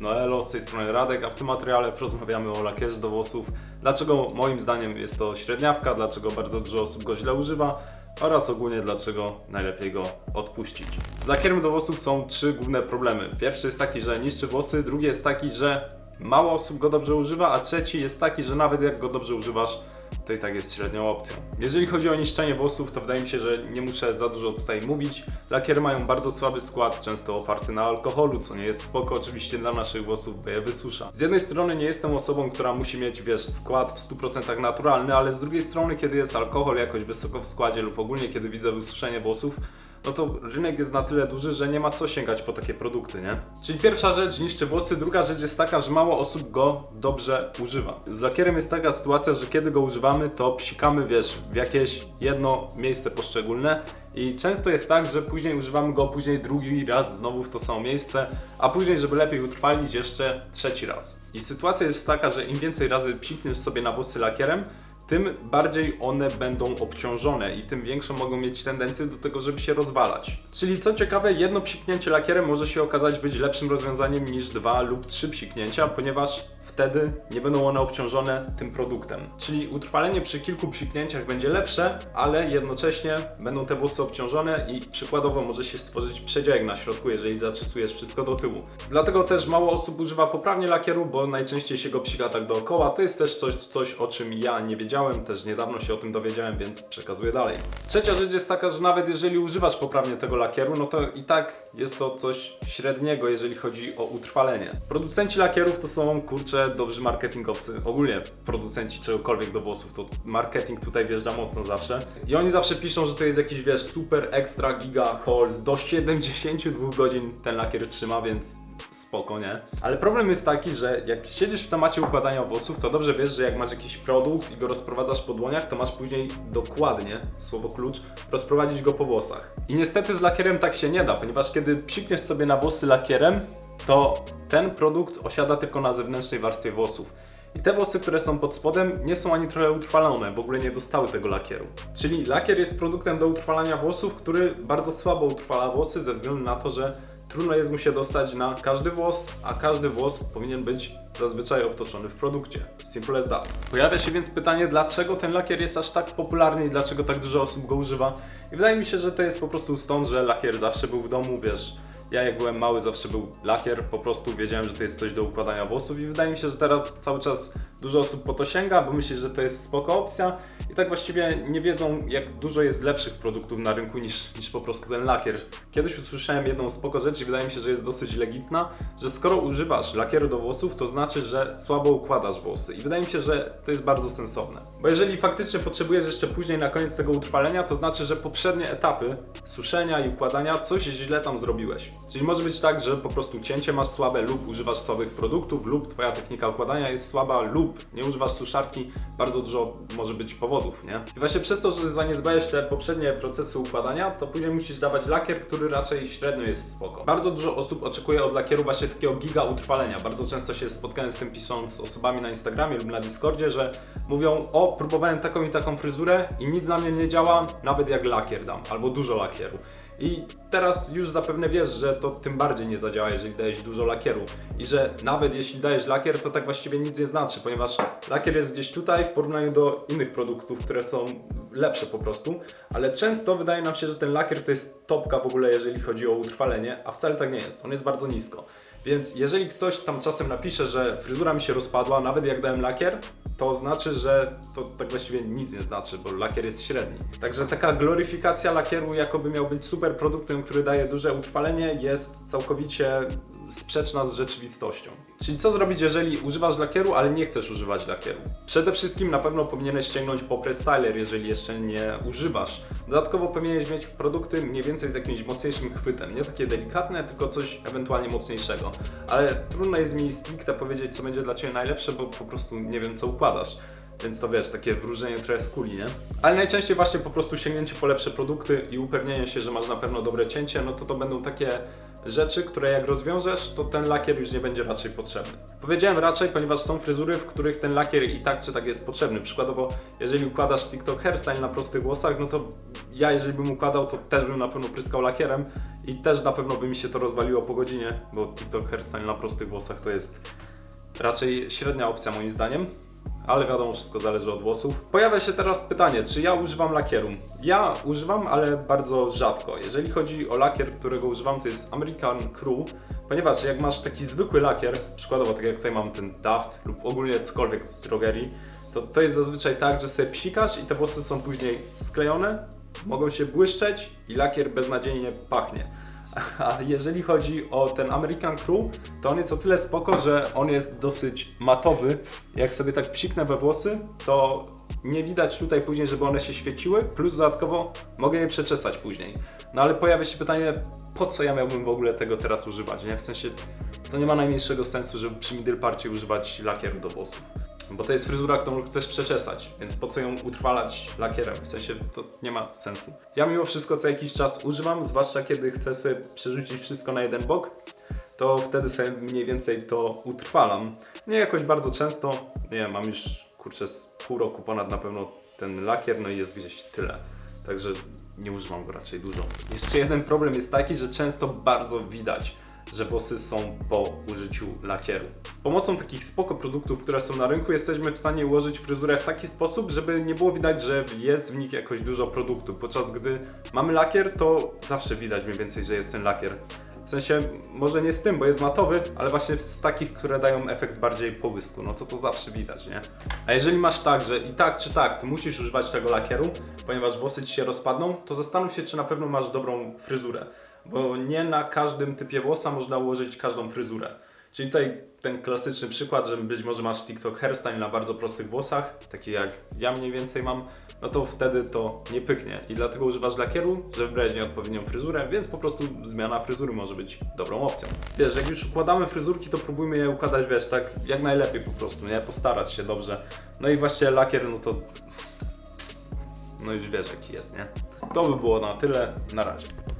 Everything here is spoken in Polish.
No elo, z tej strony Radek, a w tym materiale porozmawiamy o lakierze do włosów, dlaczego moim zdaniem jest to średniawka, dlaczego bardzo dużo osób go źle używa oraz ogólnie dlaczego najlepiej go odpuścić. Z lakierem do włosów są trzy główne problemy. Pierwszy jest taki, że niszczy włosy, drugi jest taki, że mało osób go dobrze używa, a trzeci jest taki, że nawet jak go dobrze używasz, to i tak jest średnią opcją. Jeżeli chodzi o niszczenie włosów, to wydaje mi się, że nie muszę za dużo tutaj mówić. Lakiery mają bardzo słaby skład, często oparty na alkoholu, co nie jest spoko oczywiście dla naszych włosów, bo je wysusza. Z jednej strony nie jestem osobą, która musi mieć, wiesz, skład w 100% naturalny, ale z drugiej strony, kiedy jest alkohol jakoś wysoko w składzie lub ogólnie kiedy widzę wysuszenie włosów, no to rynek jest na tyle duży, że nie ma co sięgać po takie produkty, nie? Czyli pierwsza rzecz niszczy włosy, druga rzecz jest taka, że mało osób go dobrze używa. Z lakierem jest taka sytuacja, że kiedy go używamy, to psikamy, wiesz, w jakieś jedno miejsce poszczególne i często jest tak, że później używamy go później drugi raz znowu w to samo miejsce, a później, żeby lepiej utrwalić jeszcze trzeci raz. I sytuacja jest taka, że im więcej razy psikniesz sobie na włosy lakierem, tym bardziej one będą obciążone i tym większą mogą mieć tendencję do tego, żeby się rozwalać. Czyli co ciekawe, jedno psiknięcie lakierem może się okazać być lepszym rozwiązaniem niż dwa lub trzy psiknięcia, ponieważ wtedy nie będą one obciążone tym produktem. Czyli utrwalenie przy kilku psiknięciach będzie lepsze, ale jednocześnie będą te włosy obciążone i przykładowo może się stworzyć przedziałek na środku, jeżeli zaczesujesz wszystko do tyłu. Dlatego też mało osób używa poprawnie lakieru, bo najczęściej się go psika tak dookoła. To jest też coś, coś o czym ja nie wiedziałem, też niedawno się o tym dowiedziałem, więc przekazuję dalej. Trzecia rzecz jest taka, że nawet jeżeli używasz poprawnie tego lakieru, no to i tak jest to coś średniego, jeżeli chodzi o utrwalenie. Producenci lakierów to są kurcze dobrzy marketingowcy. Ogólnie producenci czegokolwiek do włosów, to marketing tutaj wjeżdża mocno zawsze. I oni zawsze piszą, że to jest jakiś, wiesz, super extra giga hold, do 72 godzin ten lakier trzyma, więc spoko, nie? Ale problem jest taki, że jak siedzisz w temacie układania włosów, to dobrze wiesz, że jak masz jakiś produkt i go rozprowadzasz po dłoniach, to masz później dokładnie, słowo klucz, rozprowadzić go po włosach. I niestety z lakierem tak się nie da, ponieważ kiedy psikniesz sobie na włosy lakierem, to ten produkt osiada tylko na zewnętrznej warstwie włosów. I te włosy, które są pod spodem, nie są ani trochę utrwalone, w ogóle nie dostały tego lakieru. Czyli lakier jest produktem do utrwalania włosów, który bardzo słabo utrwala włosy ze względu na to, że trudno jest mu się dostać na każdy włos, a każdy włos powinien być zazwyczaj obtoczony w produkcie. Simple as that. Pojawia się więc pytanie, dlaczego ten lakier jest aż tak popularny i dlaczego tak dużo osób go używa. I wydaje mi się, że to jest po prostu stąd, że lakier zawsze był w domu, wiesz, ja jak byłem mały zawsze był lakier, po prostu wiedziałem, że to jest coś do układania włosów i wydaje mi się, że teraz cały czas dużo osób po to sięga, bo myśli, że to jest spoko opcja tak właściwie nie wiedzą jak dużo jest lepszych produktów na rynku niż, niż po prostu ten lakier. Kiedyś usłyszałem jedną spoko rzecz i wydaje mi się, że jest dosyć legitna, że skoro używasz lakieru do włosów, to znaczy, że słabo układasz włosy i wydaje mi się, że to jest bardzo sensowne. Bo jeżeli faktycznie potrzebujesz jeszcze później na koniec tego utrwalenia, to znaczy, że poprzednie etapy suszenia i układania coś źle tam zrobiłeś. Czyli może być tak, że po prostu cięcie masz słabe lub używasz słabych produktów lub twoja technika układania jest słaba lub nie używasz suszarki, bardzo dużo może być powodów, nie? I właśnie przez to, że zaniedbałeś te poprzednie procesy układania, to później musisz dawać lakier, który raczej średnio jest spoko. Bardzo dużo osób oczekuje od lakieru właśnie takiego giga utrwalenia. Bardzo często się spotkałem z tym pisząc z osobami na Instagramie lub na Discordzie, że mówią o próbowałem taką i taką fryzurę i nic na mnie nie działa, nawet jak lakier dam, albo dużo lakieru. I teraz już zapewne wiesz, że to tym bardziej nie zadziała, jeżeli dajesz dużo lakieru. I że nawet jeśli dajesz lakier, to tak właściwie nic nie znaczy, ponieważ lakier jest gdzieś tutaj w porównaniu do innych produktów, które są lepsze po prostu. Ale często wydaje nam się, że ten lakier to jest topka w ogóle, jeżeli chodzi o utrwalenie, a wcale tak nie jest. On jest bardzo nisko. Więc jeżeli ktoś tam czasem napisze, że fryzura mi się rozpadła, nawet jak dałem lakier, to znaczy, że to tak właściwie nic nie znaczy, bo lakier jest średni. Także taka gloryfikacja lakieru, jakoby miał być super produktem, który daje duże utrwalenie, jest całkowicie sprzeczna z rzeczywistością. Czyli co zrobić, jeżeli używasz lakieru, ale nie chcesz używać lakieru? Przede wszystkim na pewno powinieneś sięgnąć po Prestyler, jeżeli jeszcze nie używasz. Dodatkowo powinieneś mieć produkty mniej więcej z jakimś mocniejszym chwytem. Nie takie delikatne, tylko coś ewentualnie mocniejszego. Ale trudno jest mi stricte powiedzieć, co będzie dla Ciebie najlepsze, bo po prostu nie wiem, co Więc to wiesz, takie wróżenie trochę z kuli, nie? Ale najczęściej właśnie po prostu sięgnięcie po lepsze produkty i upewnienie się, że masz na pewno dobre cięcie, no to to będą takie rzeczy, które jak rozwiążesz, to ten lakier już nie będzie raczej potrzebny. Powiedziałem raczej, ponieważ są fryzury, w których ten lakier i tak czy tak jest potrzebny. Przykładowo, jeżeli układasz TikTok hairstyle na prostych włosach, no to ja jeżeli bym układał, to też bym na pewno pryskał lakierem i też na pewno by mi się to rozwaliło po godzinie, bo TikTok hairstyle na prostych włosach to jest raczej średnia opcja moim zdaniem. Ale wiadomo, wszystko zależy od włosów. Pojawia się teraz pytanie, czy ja używam lakieru? Ja używam, ale bardzo rzadko. Jeżeli chodzi o lakier, którego używam, to jest American Crew, ponieważ jak masz taki zwykły lakier, przykładowo tak jak tutaj mam ten Daft lub ogólnie cokolwiek z drogerii, to to jest zazwyczaj tak, że sobie psikasz i te włosy są później sklejone, mogą się błyszczeć i lakier beznadziejnie pachnie. A jeżeli chodzi o ten American Crew, to on jest o tyle spoko, że on jest dosyć matowy. Jak sobie tak psiknę we włosy, to nie widać tutaj później, żeby one się świeciły, plus dodatkowo mogę je przeczesać później. No ale pojawia się pytanie, po co ja miałbym w ogóle tego teraz używać, nie? W sensie, to nie ma najmniejszego sensu, żeby przy middle parcie używać lakieru do włosów. Bo to jest fryzura, którą chcesz przeczesać, więc po co ją utrwalać lakierem? W sensie to nie ma sensu. Ja mimo wszystko co jakiś czas używam, zwłaszcza kiedy chcę sobie przerzucić wszystko na jeden bok, to wtedy sobie mniej więcej to utrwalam. Nie jakoś bardzo często, nie mam już kurczę z pół roku ponad na pewno ten lakier, no i jest gdzieś tyle. Także nie używam go raczej dużo. Jeszcze jeden problem jest taki, że często bardzo widać, że włosy są po użyciu lakieru. Z pomocą takich spoko produktów, które są na rynku, jesteśmy w stanie ułożyć fryzurę w taki sposób, żeby nie było widać, że jest w nich jakoś dużo produktu. Podczas gdy mamy lakier, to zawsze widać mniej więcej, że jest ten lakier. W sensie, może nie z tym, bo jest matowy, ale właśnie z takich, które dają efekt bardziej połysku, no to to zawsze widać, nie? A jeżeli masz tak, że i tak czy tak, ty musisz używać tego lakieru, ponieważ włosy ci się rozpadną, to zastanów się, czy na pewno masz dobrą fryzurę. Bo nie na każdym typie włosa można ułożyć każdą fryzurę. Czyli tutaj ten klasyczny przykład, że być może masz TikTok hairstyle na bardzo prostych włosach, taki jak ja mniej więcej mam, no to wtedy to nie pyknie. I dlatego używasz lakieru, żeby wybrać nieodpowiednią fryzurę, więc po prostu zmiana fryzury może być dobrą opcją. Wiesz, jak już układamy fryzurki, to próbujmy je układać, wiesz, tak jak najlepiej po prostu, nie? Postarać się dobrze. No i właśnie lakier, no to... No już wiesz jaki jest, nie? To by było na tyle. Na razie.